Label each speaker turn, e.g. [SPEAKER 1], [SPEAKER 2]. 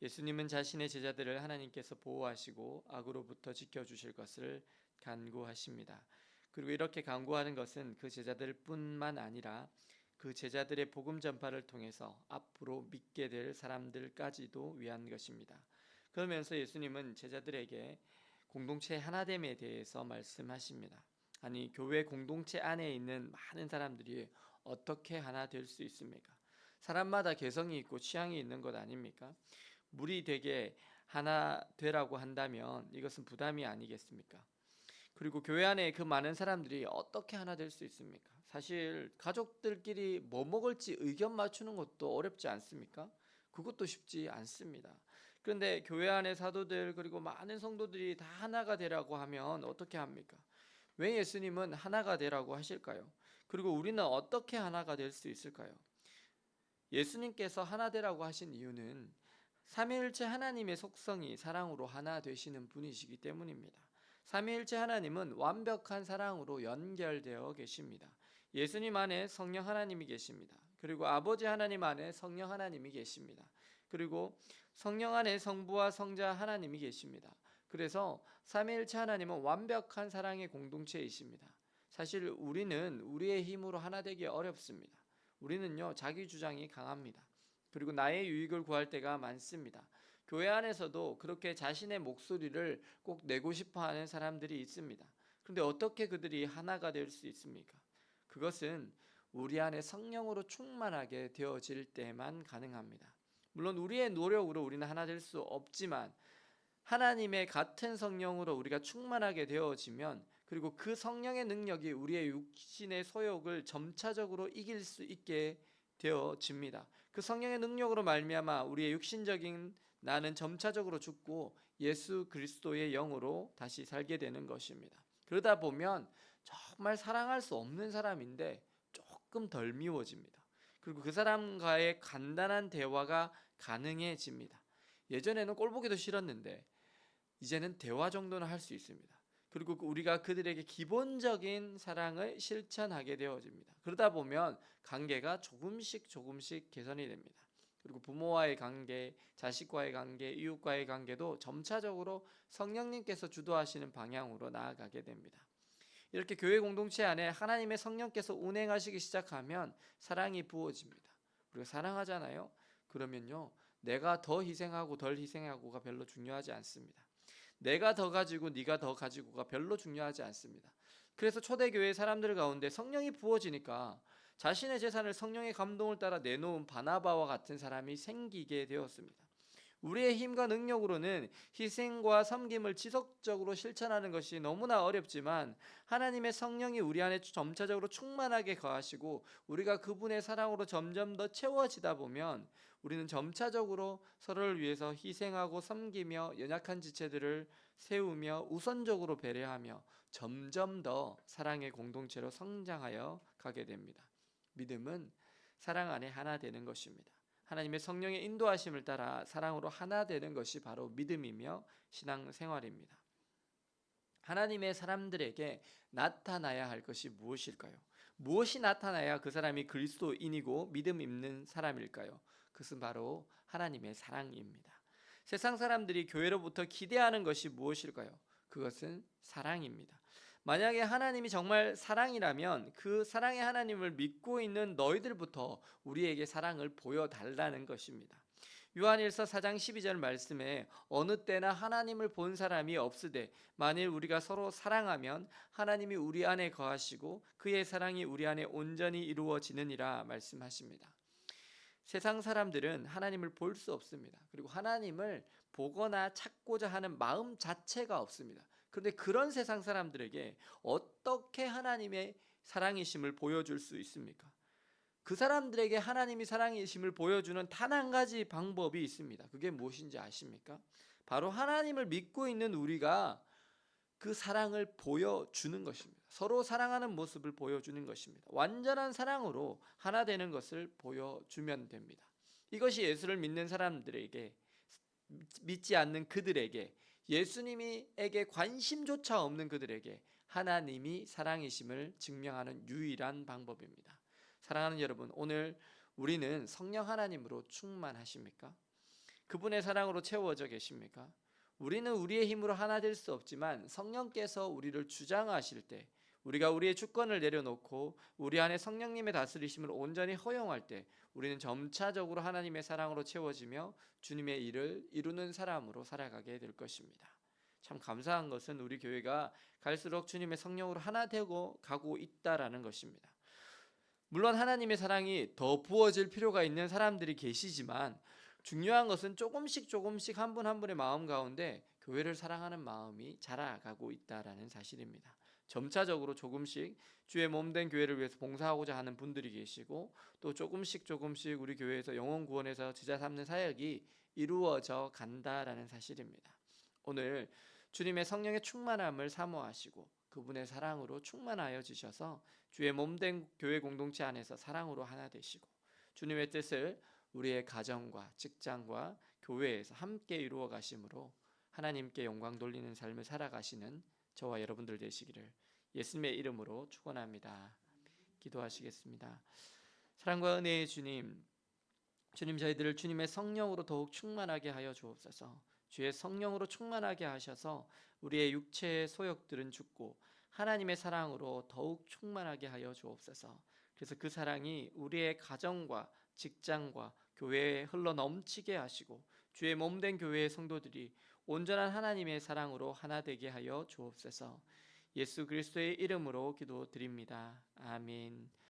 [SPEAKER 1] 예수님은 자신의 제자들을 하나님께서 보호하시고 악으로부터 지켜주실 것을 간구하십니다. 그리고 이렇게 간구하는 것은 그 제자들뿐만 아니라 그 제자들의 복음 전파를 통해서 앞으로 믿게 될 사람들까지도 위한 것입니다. 그러면서 예수님은 제자들에게 공동체 하나됨에 대해서 말씀하십니다. 아니 교회 공동체 안에 있는 많은 사람들이 어떻게 하나 될 수 있습니까? 사람마다 개성이 있고 취향이 있는 것 아닙니까? 물이 되게 하나 되라고 한다면 이것은 부담이 아니겠습니까? 그리고 교회 안에 그 많은 사람들이 어떻게 하나 될 수 있습니까? 사실 가족들끼리 뭐 먹을지 의견 맞추는 것도 어렵지 않습니까? 그것도 쉽지 않습니다. 그런데 교회 안의 사도들 그리고 많은 성도들이 다 하나가 되라고 하면 어떻게 합니까? 왜 예수님은 하나가 되라고 하실까요? 그리고 우리는 어떻게 하나가 될 수 있을까요? 예수님께서 하나 되라고 하신 이유는 삼위일체 하나님의 속성이 사랑으로 하나 되시는 분이시기 때문입니다. 삼위일체 하나님은 완벽한 사랑으로 연결되어 계십니다. 예수님 안에 성령 하나님이 계십니다. 그리고 아버지 하나님 안에 성령 하나님이 계십니다. 그리고 성령 안에 성부와 성자 하나님이 계십니다. 그래서 삼위일체 하나님은 완벽한 사랑의 공동체이십니다. 사실 우리는 우리의 힘으로 하나 되기 어렵습니다. 우리는요 자기 주장이 강합니다. 그리고 나의 유익을 구할 때가 많습니다. 교회 안에서도 그렇게 자신의 목소리를 꼭 내고 싶어 하는 사람들이 있습니다. 그런데 어떻게 그들이 하나가 될 수 있습니까? 그것은 우리 안에 성령으로 충만하게 되어질 때만 가능합니다. 물론 우리의 노력으로 우리는 하나 될 수 없지만 하나님의 같은 성령으로 우리가 충만하게 되어지면 그리고 그 성령의 능력이 우리의 육신의 소욕을 점차적으로 이길 수 있게 되어집니다. 그 성령의 능력으로 말미암아 우리의 육신적인 나는 점차적으로 죽고 예수 그리스도의 영으로 다시 살게 되는 것입니다. 그러다 보면 정말 사랑할 수 없는 사람인데 조금 덜 미워집니다. 그리고 그 사람과의 간단한 대화가 가능해집니다. 예전에는 꼴 보기도 싫었는데 이제는 대화 정도는 할 수 있습니다. 그리고 우리가 그들에게 기본적인 사랑을 실천하게 되어집니다. 그러다 보면 관계가 조금씩 조금씩 개선이 됩니다. 그리고 부모와의 관계, 자식과의 관계, 이웃과의 관계도 점차적으로 성령님께서 주도하시는 방향으로 나아가게 됩니다. 이렇게 교회 공동체 안에 하나님의 성령께서 운행하시기 시작하면 사랑이 부어집니다. 우리가 사랑하잖아요. 그러면요, 내가 더 희생하고 덜 희생하고가 별로 중요하지 않습니다. 내가 더 가지고 네가 더 가지고가 별로 중요하지 않습니다. 그래서 초대교회 사람들 가운데 성령이 부어지니까 자신의 재산을 성령의 감동을 따라 내놓은 바나바와 같은 사람이 생기게 되었습니다. 우리의 힘과 능력으로는 희생과 섬김을 지속적으로 실천하는 것이 너무나 어렵지만 하나님의 성령이 우리 안에 점차적으로 충만하게 거하시고 우리가 그분의 사랑으로 점점 더 채워지다 보면 우리는 점차적으로 서로를 위해서 희생하고 섬기며 연약한 지체들을 세우며 우선적으로 배려하며 점점 더 사랑의 공동체로 성장하여 가게 됩니다. 믿음은 사랑 안에 하나 되는 것입니다. 하나님의 성령의 인도하심을 따라 사랑으로 하나 되는 것이 바로 믿음이며 신앙 생활입니다. 하나님의 사람들에게 나타나야 할 것이 무엇일까요? 무엇이 나타나야 그 사람이 그리스도인이고 믿음 있는 사람일까요? 그것은 바로 하나님의 사랑입니다. 세상 사람들이 교회로부터 기대하는 것이 무엇일까요? 그것은 사랑입니다. 만약에 하나님이 정말 사랑이라면 그 사랑의 하나님을 믿고 있는 너희들부터 우리에게 사랑을 보여달라는 것입니다. 요한일서 4장 12절 말씀에 어느 때나 하나님을 본 사람이 없으되 만일 우리가 서로 사랑하면 하나님이 우리 안에 거하시고 그의 사랑이 우리 안에 온전히 이루어지느니라 말씀하십니다. 세상 사람들은 하나님을 볼 수 없습니다. 그리고 하나님을 보거나 찾고자 하는 마음 자체가 없습니다. 그런데 그런 세상 사람들에게 어떻게 하나님의 사랑이심을 보여줄 수 있습니까? 그 사람들에게 하나님이 사랑이심을 보여주는 단 한 가지 방법이 있습니다. 그게 무엇인지 아십니까? 바로 하나님을 믿고 있는 우리가 그 사랑을 보여주는 것입니다. 서로 사랑하는 모습을 보여주는 것입니다. 완전한 사랑으로 하나 되는 것을 보여주면 됩니다. 이것이 예수를 믿는 사람들에게 믿지 않는 그들에게 예수님에게 관심조차 없는 그들에게 하나님이 사랑이심을 증명하는 유일한 방법입니다. 사랑하는 여러분, 오늘 우리는 성령 하나님으로 충만하십니까? 그분의 사랑으로 채워져 계십니까? 우리는 우리의 힘으로 하나 될 수 없지만 성령께서 우리를 주장하실 때 우리가 우리의 주권을 내려놓고 우리 안에 성령님의 다스리심을 온전히 허용할 때 우리는 점차적으로 하나님의 사랑으로 채워지며 주님의 일을 이루는 사람으로 살아가게 될 것입니다. 참 감사한 것은 우리 교회가 갈수록 주님의 성령으로 하나 되고 가고 있다라는 것입니다. 물론 하나님의 사랑이 더 부어질 필요가 있는 사람들이 계시지만 중요한 것은 조금씩 조금씩 한 분한 분의 마음 가운데 교회를 사랑하는 마음이 자라가고 있다라는 사실입니다. 점차적으로 조금씩 주의 몸된 교회를 위해서 봉사하고자 하는 분들이 계시고 또 조금씩 조금씩 우리 교회에서 영혼 구원에서 제자 삼는 사역이 이루어져 간다라는 사실입니다. 오늘 주님의 성령의 충만함을 사모하시고 그분의 사랑으로 충만하여 주셔서 주의 몸된 교회 공동체 안에서 사랑으로 하나 되시고 주님의 뜻을 우리의 가정과 직장과 교회에서 함께 이루어 가심으로 하나님께 영광 돌리는 삶을 살아가시는 저와 여러분들 되시기를 예수님의 이름으로 축원합니다. 기도하시겠습니다. 사랑과 은혜의 주님, 주님 저희들을 주님의 성령으로 더욱 충만하게 하여 주옵소서. 주의 성령으로 충만하게 하셔서 우리의 육체의 소욕들은 죽고 하나님의 사랑으로 더욱 충만하게 하여 주옵소서. 그래서 그 사랑이 우리의 가정과 직장과 교회에 흘러 넘치게 하시고 주의 몸된 교회의 성도들이 온전한 하나님의 사랑으로 하나 되게 하여 주옵소서. 예수 그리스도의 이름으로 기도드립니다. 아멘.